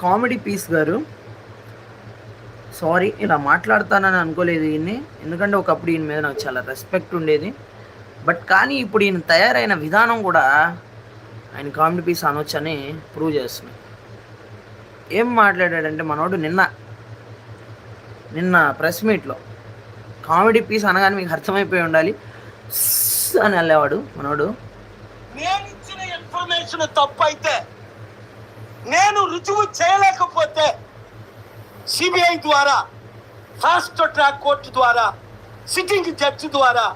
Comedy piece గారు. Sorry ఇలా మాట్లాడతానని అనుకోలేదు ఈయన్ని. ఎందుకంటే ఒకప్పుడు ఈయన మీద నాకు చాలా రెస్పెక్ట్ ఉండేది. బట్ కానీ ఇప్పుడు ఈయన తయారైన విధానం కూడా ఆయన కామెడీ పీస్ అనొచ్చని ప్రూవ్ చేస్తుంది. ఏం మాట్లాడాడంటే మనోడు నిన్న నిన్న ప్రెస్ మీట్లో కామెడీ పీస్ అనగానే మీకు అర్థమైపోయి ఉండాలి. అని వెళ్ళేవాడు మనోడు. నేను ఇచ్చిన ఇన్ఫర్మేషన్ తప్పు అయితే నేను రుజువు చేయలేకపోతే సిబిఐ ద్వారా ఫాస్ట్ ట్రాక్ కోర్టు ద్వారా సిట్టింగ్ జడ్జి ద్వారా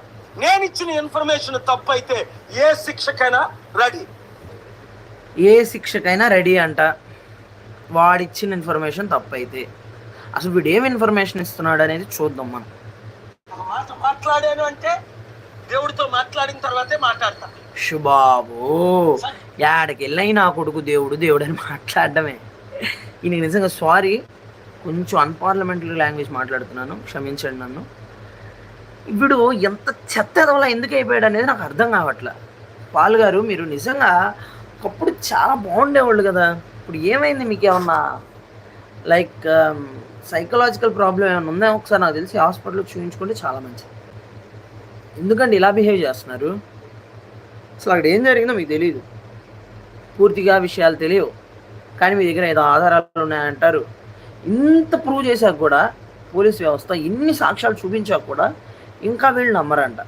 నేను ఇచ్చిన ఇన్ఫర్మేషన్ తప్పు అయితే ఏ శిక్షకైనా రెడీ. ఏ శిక్షకైనా రెడీ అంట. వాడిచ్చిన ఇన్ఫర్మేషన్ తప్పైతే. అసలు వీడు ఏం ఇన్ఫర్మేషన్ ఇస్తున్నాడు అనేది చూద్దాం మనం. మాట మాట్లాడాను అంటే దేవుడితో మాట్లాడిన తర్వాతే మాట్లాడతా. శుబాబు యాడికి నా కొడుకు దేవుడు దేవుడు అని మాట్లాడడమే. ఈయన నిజంగా సారీ. కొంచెం అన్పార్లమెంటరీ లాంగ్వేజ్ మాట్లాడుతున్నాను క్షమించండి నన్ను. ఇప్పుడు ఎంత చెత్త ఎదవలా ఎందుకు అయిపోయాడు అనేది నాకు అర్థం కావట్లా. పాల్ గారు మీరు నిజంగా ఒకప్పుడు చాలా బాగుండేవాళ్ళు కదా. ఇప్పుడు ఏమైంది మీకు um, ఏమన్నా లైక్ సైకలాజికల్ ప్రాబ్లం ఏమైనా ఉందా? ఒకసారి నాకు తెలిసి హాస్పిటల్లో చూపించుకుంటే చాలా మంచిది. ఎందుకంటే ఇలా బిహేవ్ చేస్తున్నారు? అసలు అక్కడ ఏం జరిగిందో మీకు తెలియదు పూర్తిగా విషయాలు తెలియవు. కానీ మీ దగ్గర ఏదో ఆధారాలు ఉన్నాయంటారు. ఇంత ప్రూవ్ చేశాక కూడా పోలీస్ వ్యవస్థ ఇన్ని సాక్ష్యాలు చూపించాక కూడా ఇంకా వీళ్ళు నమ్మరంట.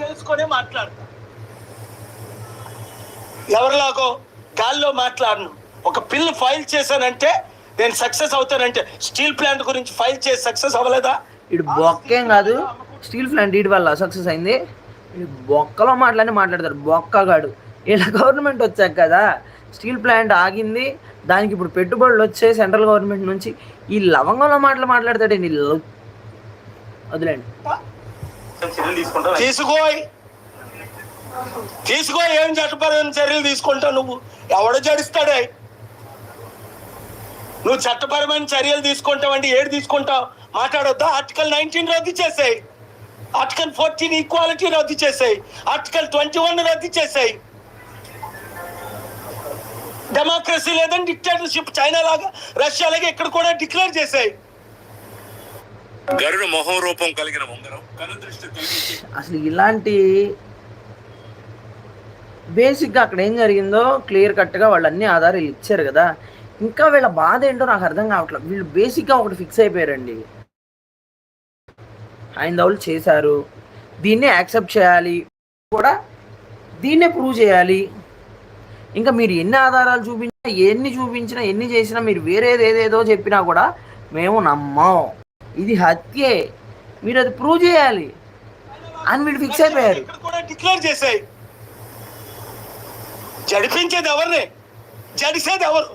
తెలుసుకొనే మాట్లాడతా. ఎవరిలాగో గాల్లో మాట్లాడను. ఒక పిల్ ఫైల్ చేశానంటే నేను సక్సెస్ అవుతానంటే స్టీల్ ప్లాంట్ గురించి ఫైల్ చేసి సక్సెస్ అవ్వలేదా? ఇటు బొక్కేం కాదు. స్టీల్ ప్లాంట్ ఇటు వల్ల సక్సెస్ అయింది. బొక్కలో మాటలన్నీ మాట్లాడతారు బొక్కగాడు. ఇలా గవర్నమెంట్ వచ్చాక కదా స్టీల్ ప్లాంట్ ఆగింది దానికి ఇప్పుడు పెట్టుబడులు వచ్చాయి సెంట్రల్ గవర్నమెంట్ నుంచి. ఈ లవంగంలో మాటలు మాట్లాడతాడు నీ వదిలేండి తీసుకోయ్. తీసుకో ఏం చట్టపరమైన చర్యలు తీసుకుంటావు నువ్వు? ఎవడు జడిస్తాడే? నువ్వు చట్టపరమైన చర్యలు తీసుకుంటావంటే ఏడు తీసుకుంటావు? మాట్లాడొద్దా? ఆర్టికల్ నైన్టీన్ రద్దు చేసాయి. ఆర్టికల్ ఫోర్టీన్ ఈక్వాలిటీ రద్దు చేసాయి. ఆర్టికల్ ట్వంటీ వన్ రద్దు చేసాయి. డెమోక్రసీ లేదని డిక్టేటర్షిప్ చైనా లాగా రష్యా లాగా ఇక్కడ కూడా డిక్లేర్ చేసాయి గరుడ మొహం రూపం కలిగిన ఉంగరం అసలు ఇలాంటి బేసిక్గా అక్కడ ఏం జరిగిందో క్లియర్ కట్గా వాళ్ళు అన్ని ఆధారాలు ఇచ్చారు కదా. ఇంకా వీళ్ళ బాధ ఏంటో నాకు అర్థం కావట్లేదు. వీళ్ళు బేసిక్గా ఒకటి ఫిక్స్ అయిపోయారండి. హైందవులు చేశారు. దీన్నే యాక్సెప్ట్ చేయాలి. కూడా దీన్నే ప్రూవ్ చేయాలి. ఇంకా మీరు ఎన్ని ఆధారాలు చూపించినా ఎన్ని చూపించినా ఎన్ని చేసినా మీరు వేరేది ఏదేదో చెప్పినా కూడా మేము నమ్మం. ఇది హత్యే. మీరు అది ప్రూవ్ చేయాలి. అని వీళ్ళు ఫిక్స్ అయిపోయారు. డిక్లేర్ జడిపించేది ఎవరిని? జడిసేది ఎవరు?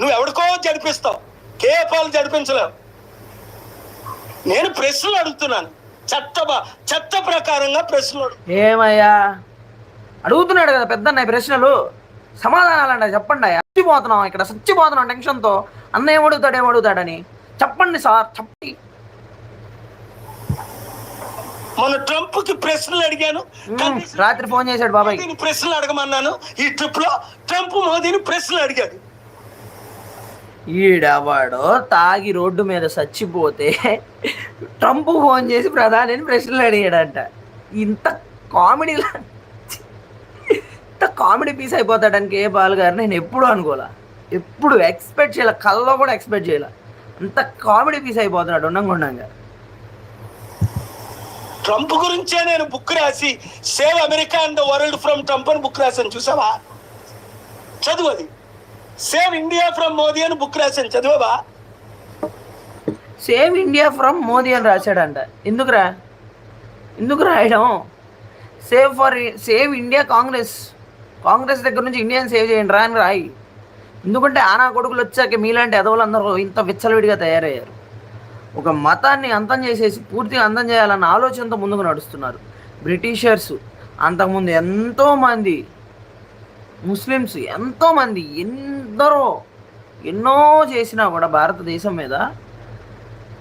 నువ్వు ఎవరికో జడిపిస్తావు. కేఏ పాలు జడిపించలేవు. నేను ప్రశ్నలు అడుగుతున్నాను. చట్ట చట్ట ప్రకారంగా ప్రశ్నలు ఏమయ్యా? అడుగుతున్నాడు కదా పెద్ద ప్రశ్నలు. సమాధానాలు అంటే చెప్పండి అయ్యా. చచ్చిపోతున్నాం ఇక్కడ చచ్చిపోతున్నాం టెన్షన్తో. అన్న ఏం అడుగుతాడు ఏం అడుగుతాడని చెప్పండి సార్ చెప్పండి. మన ట్రంప్కి ప్రశ్నలు అడిగాను. రాత్రి ఫోన్ చేశాడు బాబాయ్. ప్రశ్నలు అడగమన్నాను. ఈ ట్రిప్లో ట్రంప్ మోదీని ప్రశ్నలు అడిగాడు. ఈడవాడో తాగి రోడ్డు మీద చచ్చిపోతే ట్రంప్ ఫోన్ చేసి ప్రధాని ప్రశ్నలు అడిగాడంట. ఇంత కామెడీలా కామెడీ పీస్ అయిపోతాడానికి ఏ బాల్ గారు నేను ఎప్పుడు అనుకోలే. ఎప్పుడు ఎక్స్పెక్ట్ చేయాల కల్లో కూడా ఎక్స్పెక్ట్ చేయాల. అంత కామెడీ పీస్ అయిపోతున్నాడు ఉండంగా ఉండంగా. ట్రంప్ గురించే నేను బుక్ రాసి save America and the world from Trump అని బుక్ రాశాను చూసావా? చదువు అది. సేవ్ ఇండియా ఫ్రమ్ మోదీ అని బుక్ రాశాను చదువా సేవ్ ఇండియా ఫ్రమ్ మోదీ అని రాశాడంట. ఎందుకురా? ఎందుకు రాయడం? Save for save India Congress. Congress దగ్గర నుంచి ఇండియన్ సేవ్ చేయండి రా అని రాయి. ఎందుకంటే ఆనా కొడుకులు వచ్చాక మీలాంటి ఎదవలందరూ ఇంత విచ్చలవిడిగా తయారయ్యారు. ఒక మతాన్ని అంతం చేసేసి పూర్తిగా అంతం చేయాలన్న ఆలోచనతో ముందుకు నడుస్తున్నారు బ్రిటిషర్స్. అంతకుముందు ఎంతోమంది ముస్లిమ్స్ ఎంతోమంది ఎందరో ఎన్నో చేసినా కూడా భారతదేశం మీద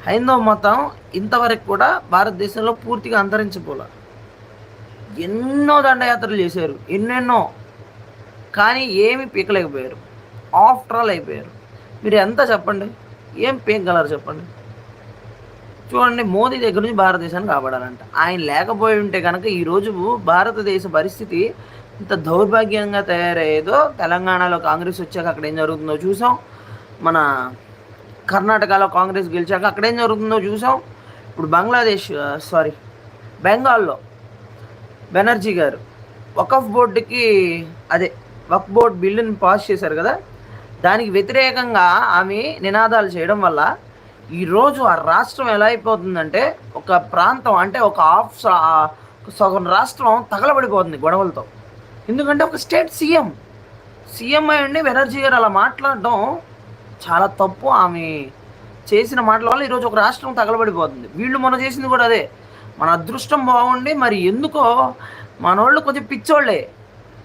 హైందవ మతం ఇంతవరకు కూడా భారతదేశంలో పూర్తిగా అంతరించిపోలే. ఎన్నో దండయాత్రలు చేశారు. ఎన్నెన్నో కానీ ఏమి పీకలేకపోయారు. ఆఫ్టర్ ఆల్ అయిపోయారు. మీరు ఎంత చెప్పండి? ఏం పీకగలరు చెప్పండి? చూడండి మోదీ దగ్గర నుంచి భారతదేశాన్ని కాపాడాలంట. ఆయన లేకపోయి ఉంటే కనుక ఈరోజు భారతదేశ పరిస్థితి ఇంత దౌర్భాగ్యంగా తయారయ్యేదో తెలంగాణలో కాంగ్రెస్ వచ్చాక అక్కడ ఏం జరుగుతుందో చూసాం. మన కర్ణాటకలో కాంగ్రెస్ గెలిచాక అక్కడ ఏం జరుగుతుందో చూసాం. ఇప్పుడు బంగ్లాదేశ్ సారీ బెంగాల్లో బెనర్జీ గారు వకఫ్ బోర్డుకి అదే వక్ బోర్డ్ బిల్లుని పాస్ చేశారు కదా? దానికి వ్యతిరేకంగా ఆమె నినాదాలు చేయడం వల్ల ఈరోజు ఆ రాష్ట్రం ఎలా అయిపోతుందంటే ఒక ప్రాంతం అంటే ఒక హాఫ్ సగం రాష్ట్రం తగలబడిపోతుంది గొడవలతో. ఎందుకంటే ఒక స్టేట్ సీఎం. సీఎం అయ్యండి బెనర్జీ గారు అలా మాట్లాడడం చాలా తప్పు. ఆమె చేసిన మాటల వల్ల ఈరోజు ఒక రాష్ట్రం తగలబడిపోతుంది. వీళ్ళు మొన్న చేసింది కూడా అదే. మన అదృష్టం బాగుండి మరి ఎందుకో మనోళ్ళు కొంచెం పిచ్చోళ్ళే.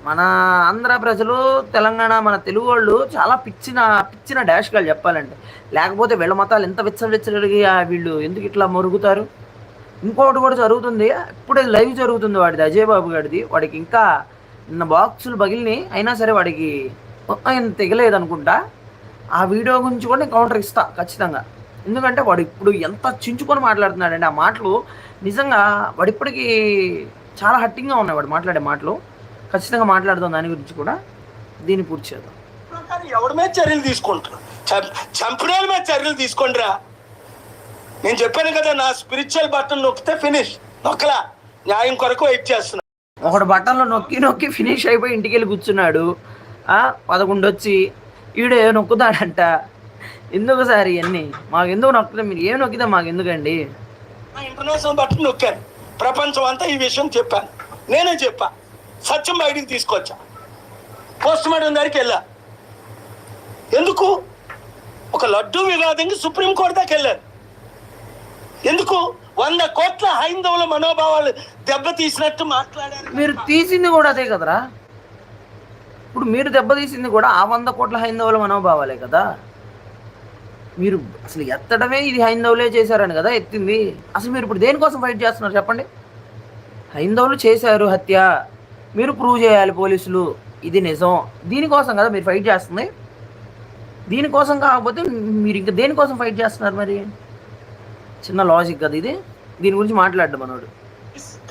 మన ఆంధ్ర ప్రజలు తెలంగాణ మన తెలుగు వాళ్ళు చాలా పిచ్చిన పిచ్చిన డాష్గా చెప్పాలంటే. లేకపోతే వీళ్ళ మతాలు ఎంత విచ్చలవిచ్చలడిగి వీళ్ళు ఎందుకు ఇట్లా మరుగుతారు? ఇంకొకటి కూడా జరుగుతుంది. ఇప్పుడే లైవ్ జరుగుతుంది వాడిది అజయ్ బాబు గారిది. వాడికి ఇంకా నిన్న బాక్సులు పగిలిని అయినా సరే వాడికి ఆయన తెగలేదు అనుకుంటా ఆ వీడియో గురించి కూడా నేను కౌంటర్ ఇస్తా ఖచ్చితంగా. ఎందుకంటే వాడు ఇప్పుడు ఎంత చించుకొని మాట్లాడుతున్నాడండి ఆ మాటలు నిజంగా వాడిప్పటికీ చాలా హట్టింగ్గా ఉన్నాయి వాడు మాట్లాడే మాటలు. ఖచ్చితంగా మాట్లాడదాం దాని గురించి కూడా. దీన్ని పూర్తి చేద్దాం. ఎవరి మీద చర్యలు తీసుకుంటారు చంపిన మీద చర్యలు తీసుకోండిరా? నేను చెప్పాను కదా నా స్పిరిచువల్ బటన్ నొక్కితే ఫినిష్ నొక్కలా. న్యాయం కొరకు వెయిట్ చేస్తున్నా. ఒకడు బట్టన్లో నొక్కి నొక్కి ఫినిష్ అయిపోయి ఇంటికి వెళ్ళి కూర్చున్నాడు. పదకొండు వచ్చి ఈడే నొక్కుతాడంట. ఎందుకు సార్ ఇవన్నీ మాకు ఎందుకు నొక్కుతాం మీరు ఏం నొక్కితే మాకు ఎందుకండి ఇంటర్నేషనల్ బటన్ నొక్కాను. ప్రపంచం అంతా ఈ విషయం చెప్పాను. నేనే చెప్పా. సత్యం బయటికి తీసుకొచ్చా. పోస్ట్ మార్టం దగ్గరికి వెళ్ళా. ఎందుకు? ఒక లడ్డు వివాదంకి సుప్రీంకోర్టు దాకా వెళ్ళారు. ఎందుకు? వంద కోట్ల హైందవుల మనోభావాలు దెబ్బతీసినట్టు మాట్లాడారు. మీరు తీసింది కూడా అదే కదరా? ఇప్పుడు మీరు దెబ్బతీసింది కూడా ఆ వంద కోట్ల హైందవుల మనోభావాలే కదా? మీరు అసలు ఎత్తడమే ఇది హైందవులే చేశారని కదా ఎత్తింది? అసలు మీరు ఇప్పుడు దేనికోసం ఫైట్ చేస్తున్నారు చెప్పండి? హైందవులు చేశారు హత్య. మీరు ప్రూవ్ చేయాలి పోలీసులు. ఇది నిజం. దీనికోసం కదా మీరు ఫైట్ చేస్తుంది? దీనికోసం కాకపోతే మీరు ఇంకా దేనికోసం ఫైట్ చేస్తున్నారు మరి? చిన్న లాజిక్ కదా ఇది. దీని గురించి మాట్లాడ్డు మనోడు.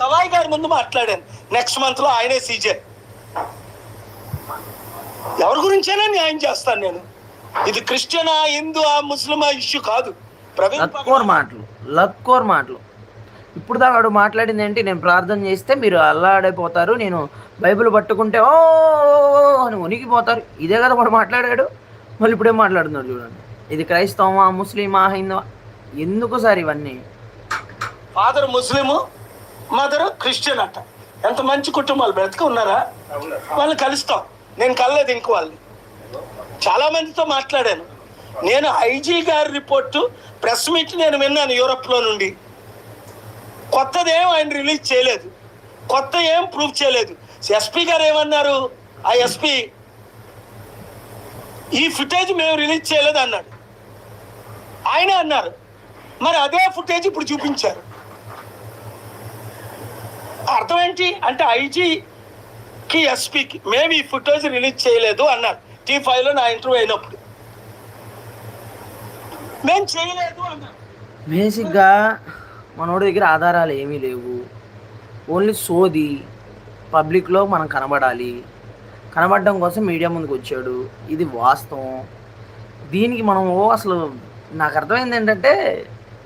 కవాయి గారి ముందు మాట్లాడాను. నెక్స్ట్ మంత్లో ఆయనే సీజే ఎవరి గురించైనా న్యాయం చేస్తాను నేను. ఇది క్రిస్టియనా హిందూ ముస్లిమా ఇష్యూ కాదు. ప్రవీణ్ లక్కోర్ మాటలు. లక్కోర్ మాటలు. ఇప్పుడు దాకా వాడు మాట్లాడింది ఏంటి? నేను ప్రార్థన చేస్తే మీరు అల్లాడైపోతారు నేను బైబిల్ పట్టుకుంటే ఓ అని ఉనికిపోతారు ఇదే కదా వాడు మాట్లాడాడు. మళ్ళీ ఇప్పుడేం మాట్లాడుతున్నాడు చూడండి. ఇది క్రైస్తవమా ముస్లిమా హిందువా? ఎందుకు సార్ ఇవన్నీ? ఫాదర్ ముస్లిము మదర్ క్రిస్టియన్ అట. ఎంత మంచి కుటుంబాలు బ్రతికి ఉన్నారా? వాళ్ళని కలుస్తాం. నేను కలలేదు ఇంక వాళ్ళని. చాలా మందితో మాట్లాడాను. నేను ఐజీ గారి రిపోర్టు ప్రెస్ మీట్ నేను విన్నాను యూరప్లో నుండి. కొత్తది ఏం ఆయన రిలీజ్ చేయలేదు. కొత్త ఏం ప్రూఫ్ చేయలేదు. ఎస్పీ గారు ఏమన్నారు? ఆ ఎస్పీ ఈ ఫుటేజ్ మేము రిలీజ్ చేయలేదు అన్నాడు. ఆయన అన్నారు. మరి అదే ఫుటేజ్ ఇప్పుడు చూపించారు. అర్థం ఏంటి అంటే ఐజీకి ఎస్పీకి మేము ఈ ఫుటేజ్ రిలీజ్ చేయలేదు అన్నారు. టీ ఫైవ్లో నా ఇంటర్వ్యూ అయినప్పుడు. మేము చేయలేదు అన్నారు. బేసిక్గా మనోడి దగ్గర ఆధారాలు ఏమీ లేవు. ఓన్లీ సోది పబ్లిక్లో మనం కనబడాలి. కనబడడం కోసం మీడియా ముందుకు వచ్చాడు. ఇది వాస్తవం. దీనికి మనం ఓ అసలు నాకు అర్థమైంది ఏంటంటే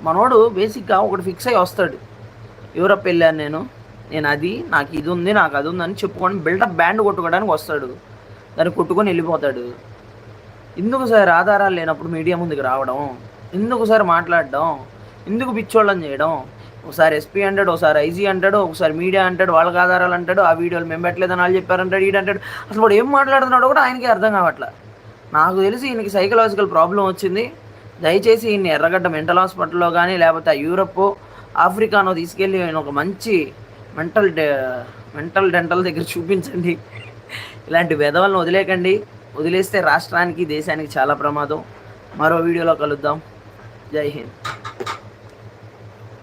మనోడు బేసిక్గా ఒకటి ఫిక్స్ అయ్యి వస్తాడు. యూరప్ వెళ్ళాను నేను. నేను అది నాకు ఇది ఉంది నాకు అది ఉంది అని చెప్పుకొని బిల్డప్ బ్యాండ్ కొట్టుకోవడానికి వస్తాడు. దాన్ని కొట్టుకొని వెళ్ళిపోతాడు. ఎందుకు సార్ ఆధారాలు లేనప్పుడు మీడియా ముందుకు రావడం? ఎందుకు సార్ మాట్లాడడం? ఎందుకు పిచ్చోళ్ళని చేయడం? ఒకసారి ఎస్పీ అంటాడు ఒకసారి ఐజీ అంటాడు ఒకసారి మీడియా అంటాడు వాళ్ళకి ఆధారాలు అంటాడు ఆ వీడియోలు మేము పెట్టలేదని వాళ్ళు చెప్పారంటాడు ఈడంటాడు అంటాడు. అసలు వాడు ఏం మాట్లాడుతున్నాడో కూడా ఆయనకి అర్థం కావట్లే. నాకు తెలిసి ఈయనకి సైకలాజికల్ ప్రాబ్లం వచ్చింది. దయచేసి ఈయన్ని ఎర్రగడ్డ మెంటల్ హాస్పిటల్లో కానీ లేకపోతే యూరప్ ఆఫ్రికానో తీసుకెళ్ళి ఆయన ఒక మంచి మెంటల్ మెంటల్ డెంటల్ దగ్గర చూపించండి. ఇలాంటి వెధవలను వదిలేకండి. వదిలేస్తే రాష్ట్రానికి దేశానికి చాలా ప్రమాదం. మరో వీడియోలో కలుద్దాం. జై హింద్.